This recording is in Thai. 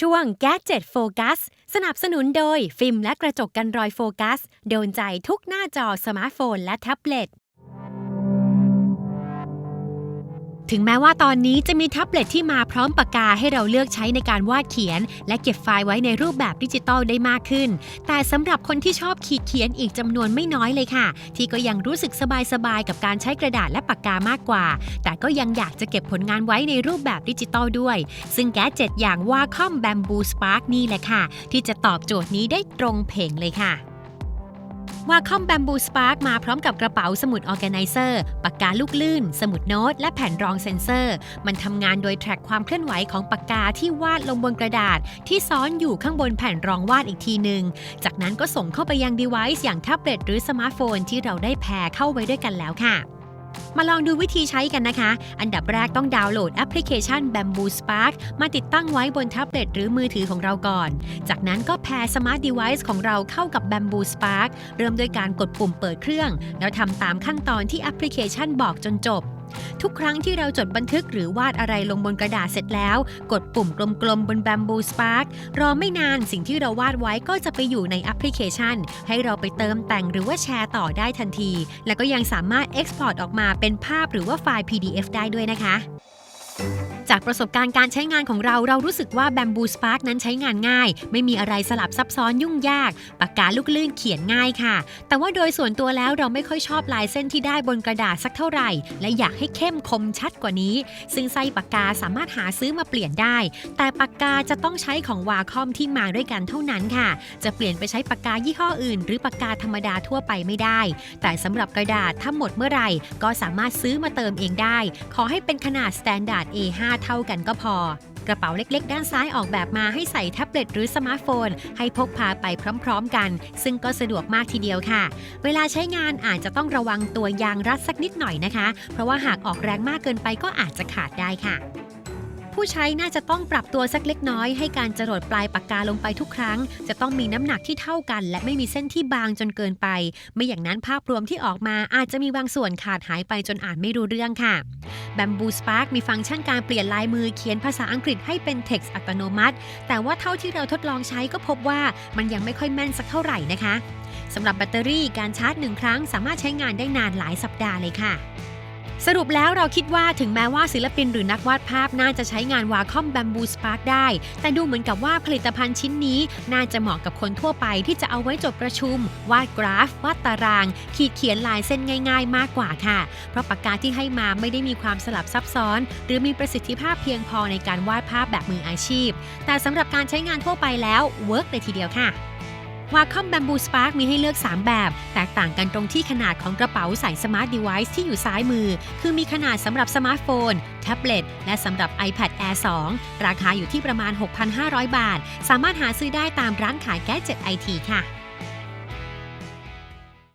ช่วง Gadget Focus สนับสนุนโดยฟิล์มและกระจกกันรอยโฟกัส โดนใจทุกหน้าจอสมาร์ทโฟนและแท็บเล็ต ถึงแม้ว่าตอนนี้จะมีแท็บเล็ตที่มาพร้อมปากกาให้เราเลือกใช้ในการวาดเขียน และเก็บไฟล์ไว้ในรูปแบบดิจิตอลได้มากขึ้น แต่สำหรับคนที่ชอบขีดเขียนอีกจำนวนไม่น้อยเลยค่ะ ที่ก็ยังรู้สึกสบายๆกับการใช้กระดาษและปากกามากกว่า แต่ก็ยังอยากจะเก็บผลงานไว้ในรูปแบบดิจิตอลด้วย ซึ่งแก๊เจ e t อย่าง Wacom Bamboo Spark นี่แหละค่ะ ที่จะตอบโจทย์นี้ได้ตรงเพงเลยค่ะ วาคอมแบมบูสปาร์กมาพร้อมกับกระเป๋าสมุดออแกไนเซอร์ปากกาลูกลื่น สมุดโน้ต และแผ่นรองเซ็นเซอร์ มันทำงานโดยแทร็กความเคลื่อนไหวของปากกาที่วาดลงบนกระดาษ ที่ซ้อนอยู่ข้างบนแผ่นรองวาดอีกทีหนึ่ง จากนั้นก็ส่งเข้าไปยัง device อย่างแท็บเล็ตหรือสมาร์ทโฟนที่เราได้แพรเข้าไว้ด้วยกันแล้วค่ะ มาลองดูวิธีใช้กันนะคะ อันดับแรกต้องดาวน์โหลดแอปพลิเคชัน Bamboo Spark มาติดตั้งไว้บนแท็บเล็ตหรือมือถือของเราก่อน จากนั้นก็แพรสมาร์ทเดเวิ์ของเราเข้ากับ Bamboo Spark เริ่มด้วยการกดปุ่มเปิดเครื่อง แล้วทำตามขั้นตอนที่แอปพลิเคชันบอกจนจบ ทุกครั้งที่เราจดบันทึกหรือวาดอะไรลงบนกระดาษเสร็จแล้ว กดปุ่มกลมๆบน Bamboo Spark รอไม่นานสิ่งที่เราวาดไว้ก็จะไปอยู่ในแอปพลิเคชัน ให้เราไปเติมแต่งหรือว่าแชร์ต่อได้ทันที และก็ยังสามารถ Export ออกมาเป็นภาพหรือว่าไฟล์ PDF ได้ด้วยนะคะ จากประสบการณ์การใช้งานของเราเรารู้สึกว่า Bamboo Spark นั้นใช้งานง่าย ไม่มีอะไรสลับซับซ้อนยุ่งยาก ปากกาลูกลื่นเขียนง่ายค่ะ แต่ว่าโดยส่วนตัวแล้วเราไม่ค่อยชอบลายเส้นที่ได้บนกระดาษสักเท่าไหร่ และอยากให้เข้มคมชัดกว่านี้ ซึ่งไส้ปากกาสามารถหาซื้อมาเปลี่ยนได้ แต่ปากกาจะต้องใช้ของวาคอมที่มาด้วยกันเท่านั้นค่ะ จะเปลี่ยนไปใช้ปากกายี่ห้ออื่น หรือปากกาธรรมดาทั่วไปไม่ได้ แต่สำหรับกระดาษถ้าหมดเมื่อไหร่ ก็สามารถซื้อมาเติมเองได้ ขอให้เป็นขนาด Standard A5 เท่ากันก็พอ กระเป๋าเล็กๆ ด้านซ้ายออกแบบมาให้ใส่แท็บเล็ตหรือสมาร์ทโฟน ให้พกพาไปพร้อมๆกัน ซึ่งก็สะดวกมากทีเดียวค่ะ เวลาใช้งานอาจจะต้องระวังตัวยางรัดสักนิดหน่อยนะคะ เพราะว่าหากออกแรงมากเกินไปก็อาจจะขาดได้ค่ะ ผู้ใช้น่าจะต้องปรับตัวสักเล็กน้อยให้การจรดปลายปากกาลงไปทุกครั้ง จะต้องมีน้ำหนักที่เท่ากัน และไม่มีเส้นที่บางจนเกินไป ไม่อย่างนั้นภาพรวมที่ออกมาอาจจะมีบางส่วนขาดหายไปจนอ่านไม่รู้เรื่องค่ะ Bamboo Spark มีฟังก์ชันการเปลี่ยนลายมือเขียนภาษาอังกฤษให้เป็น text อัตโนมัติ แต่ว่าเท่าที่เราทดลองใช้ก็พบว่ามันยังไม่ค่อยแม่นสักเท่าไหร่นะคะสำหรับแบตเตอรี่การชาร์จหนึ่งครั้งสามารถใช้งานได้นานหลายสัปดาห์เลยค่ะ สรุปแล้วเราคิดว่าถึงแม้ว่าศิลปินหรือนักวาดภาพน่าจะใช้งานวาคอม Bamboo Spark ได้ แต่ดูเหมือนกับว่าผลิตภัณฑ์ชิ้นนี้ น่าจะเหมาะกับคนทั่วไปที่จะเอาไว้จดประชุม วาดกราฟ วาดตาราง ขีดเขียนลายเส้นง่าย ๆ มากกว่าค่ะ เพราะปากกาที่ให้มาไม่ได้มีความสลับซับซ้อน หรือมีประสิทธิภาพเพียงพอในการวาดภาพแบบมืออาชีพ แต่สำหรับการใช้งานทั่วไปแล้วเวิร์กเลยทีเดียวค่ะ วาคอมแบมบูสปาร์กมีให้เลือก 3 แบบ แตกต่างกันตรงที่ขนาดของกระเป๋าใส่สมาร์ทเดเวิ์ที่อยู่ซ้ายมือ คือมีขนาดสำหรับสมาร์ทโฟน แท็บเล็ต และสำหรับ iPad Air 2 ราคาอยู่ที่ประมาณ 6,500 บาท สามารถหาซื้อได้ตามร้านขายแกจ e t ไอทีค่ะ